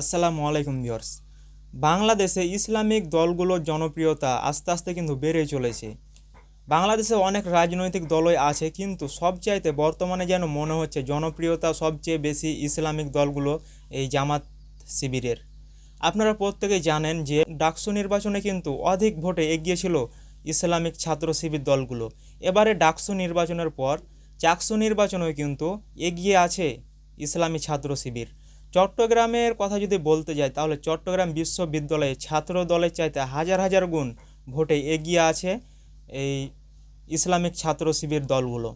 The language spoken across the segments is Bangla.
আসসালামু আলাইকুম ভিউয়ার্স। বাংলাদেশে ইসলামিক দলগুলোর জনপ্রিয়তা আস্তে আস্তে কিন্তু বেড়ে চলেছে। বাংলাদেশে অনেক রাজনৈতিক দলই আছে, কিন্তু সবচাইতে বর্তমানে যেন মনে হচ্ছে জনপ্রিয়তা সবচেয়ে বেশি ইসলামিক দলগুলো এই জামাত শিবিরের। আপনারা প্রত্যেকেই জানেন যে ডাকসু নির্বাচনে কিন্তু অধিক ভোটে এগিয়ে ছিল ইসলামিক ছাত্র শিবির দলগুলো। এবারে ডাকসু নির্বাচনের পর চাকসু নির্বাচনেও কিন্তু এগিয়ে আছে ইসলামী ছাত্র শিবির। চট্টগ্রামের কথা যদি বলতে যাই, তাহলে চট্টগ্রাম বিশ্ববিদ্যালয়ে ছাত্র দলের চাইতে হাজার হাজার গুণ ভোটে এগিয়ে আছে এই ইসলামিক ছাত্র শিবির দলগুলো।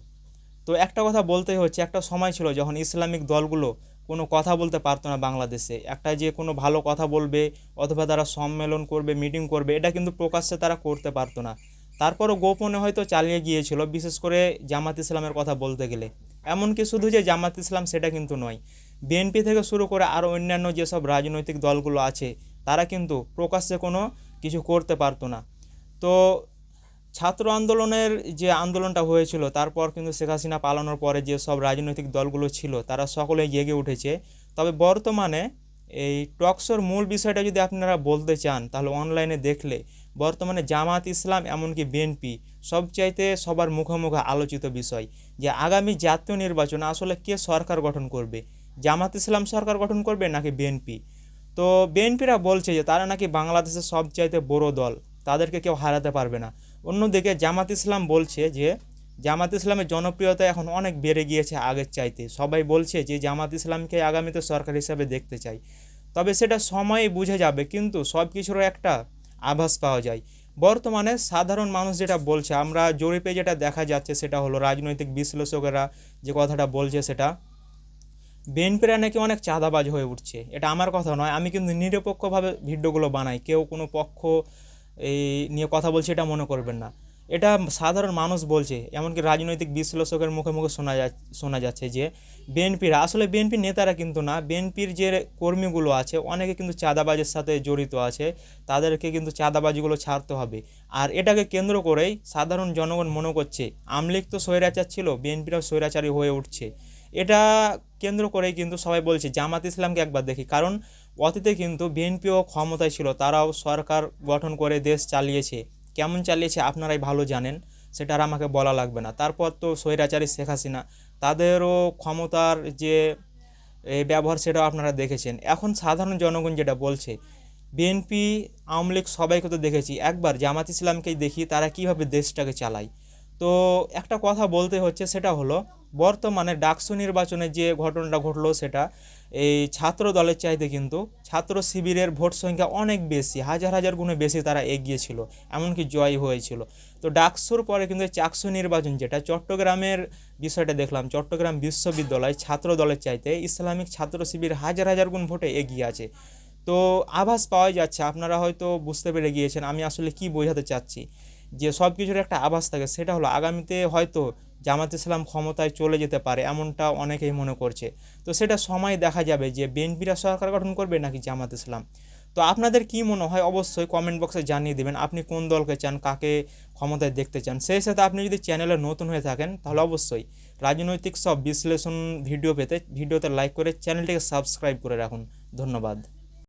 তো একটা কথা বলতেই হচ্ছে, একটা সময় ছিল যখন ইসলামিক দলগুলো কোনো কথা বলতে পারতো না বাংলাদেশে। একটা যে কোনো ভালো কথা বলবে অথবা তারা সম্মেলন করবে, মিটিং করবে, এটা কিন্তু প্রকাশ্যে তারা করতে পারতো না। তারপরও গোপনে হয়তো চালিয়ে গিয়েছিল, বিশেষ করে জামাত ইসলামের কথা বলতে গেলে। এমনকি শুধু যে জামাত ইসলাম, সেটা কিন্তু নয়। বিএনপি থেকে শুরু করে আরও অন্যান্য যেসব রাজনৈতিক দলগুলো আছে, তারা কিন্তু প্রকাশ্যে কোনো কিছু করতে পারতো না। তো ছাত্র আন্দোলনের যে আন্দোলনটা হয়েছিল, তারপর কিন্তু শেখ হাসিনা পালানোর পরে যে সব রাজনৈতিক দলগুলো ছিল, তারা সকলে জেগে উঠেছে। তবে বর্তমানে এই টকশোর মূল বিষয়টা যদি আপনারা বলতে চান, তাহলে অনলাইনে দেখলে বর্তমানে জামাত ইসলাম এমনকি বিএনপি সবচাইতে সবার মুখোমুখি আলোচিত বিষয় যে আগামী জাতীয় নির্বাচনে আসলে কে সরকার গঠন করবে। জামাত ইসলাম সরকার গঠন করবে নাকি বিএনপি? তো বিএনপিরা বলছে যে তারা নাকি বাংলাদেশের সবচাইতে বড় দল, তাদেরকে কেউ হারাতে পারবে না। অন্যদিকে জামাত ইসলাম বলছে যে জামাত ইসলামের জনপ্রিয়তা এখন অনেক বেড়ে গিয়েছে আগের চাইতে। সবাই বলছে যে জামাত ইসলামকে আগামীতে সরকার হিসাবে দেখতে চাই। তবে সেটা সময়ে বুঝে যাবে, কিন্তু সব কিছুরও একটা আভাস পাওয়া যায়। বর্তমানে সাধারণ মানুষ যেটা বলছে, আমরা জরিপে যেটা দেখা যাচ্ছে সেটা হলো রাজনৈতিক বিশ্লেষকেরা যে কথাটা বলছে সেটা বিএনপিরা নাকি অনেক চাঁদাবাজ হয়ে উঠছে। এটা আমার কথা নয়, আমি কিন্তু নিরপেক্ষভাবে ভিডিওগুলো বানাই। কেউ কোনো পক্ষ এই নিয়ে কথা বলছে এটা মনে করবেন না। এটা সাধারণ মানুষ বলছে, এমনকি রাজনৈতিক বিশ্লেষকের মুখে মুখে শোনা যা, শোনা যাচ্ছে যে বিএনপিরা আসলে বিএনপির নেতারা কিন্তু না বিএনপির যে কর্মীগুলো আছে, অনেকে কিন্তু চাঁদাবাজের সাথে জড়িত আছে, তাদেরকে কিন্তু চাঁদাবাজিগুলো ছাড়তে হবে। আর এটাকে কেন্দ্র করেই সাধারণ জনগণ মনে করছে, আমলিক তো স্বৈরাচার ছিল বিএনপিরাও স্বৈরাচারী হয়ে উঠছে। এটা কেন্দ্র করেই কিন্তু সবাই বলছে, জামাত ইসলামকে একবার দেখি। কারণ অতীতে কিন্তু বিএনপিও ক্ষমতায় ছিল, তারাও সরকার গঠন করে দেশ চালিয়েছে। কেমন চালিয়েছে আপনারাই ভালো জানেন, সেটা আর আমাকে বলা লাগবে না। তারপর তো স্বৈরাচারী শেখ হাসিনা, তাদেরও ক্ষমতার যে ব্যবহার সেটাও আপনারা দেখেছেন। এখন সাধারণ জনগণ যেটা বলছে, বিএনপি, আওয়ামী লীগ সবাইকে তো দেখেছি, একবার জামাত ইসলামকেই দেখি, তারা কীভাবে দেশটাকে চালায়। তো একটা কথা বলতে হচ্ছে, সেটা হলো বর্তমানে ডাকসু নির্বাচনে যে ঘটনাটা ঘটলো সেটা, এই ছাত্র দলের চাইতে কিন্তু ছাত্র শিবিরের ভোট সংখ্যা অনেক বেশি, হাজার হাজার গুণে বেশি তারা এগিয়ে ছিল, এমনকি জয় হয়েছিল। তো ডাকসুর পরে কিন্তু চাকসু নির্বাচন যেটা, চট্টগ্রামের বিষয়টা দেখলাম, চট্টগ্রাম বিশ্ববিদ্যালয় ছাত্র দলের চাইতে ইসলামিক ছাত্র শিবির হাজার হাজার গুণ ভোটে এগিয়ে আছে। তো আভাস পাওয়া যাচ্ছে, আপনারা হয়তো বুঝতে পেরে গিয়েছেন আমি আসলে কি বোঝাতে চাচ্ছি। যে সব কিছুর একটা আভাস থাকে, সেটা হলো আগামীতে হয়তো জামাত ইসলাম ক্ষমতায় চলে যেতে পারে, এমনটা অনেকেই মনে করছে। তো সেটা সময় দেখা যাবে যে বিএনপিরা সরকার গঠন করবে নাকি জামাত ইসলাম। তো আপনাদের কি মনে হয়? অবশ্যই কমেন্ট বক্সে জানিয়ে দেবেন, আপনি কোন দলকে চান, কাকে ক্ষমতায় দেখতে চান? সেই সাথে আপনি যদি চ্যানেলে নতুন হয়ে থাকেন, তাহলে অবশ্যই রাজনৈতিক সব বিশ্লেষণ ভিডিও পেতে, ভিডিওতে লাইক করে চ্যানেলটিকে সাবস্ক্রাইব করে রাখুন। ধন্যবাদ।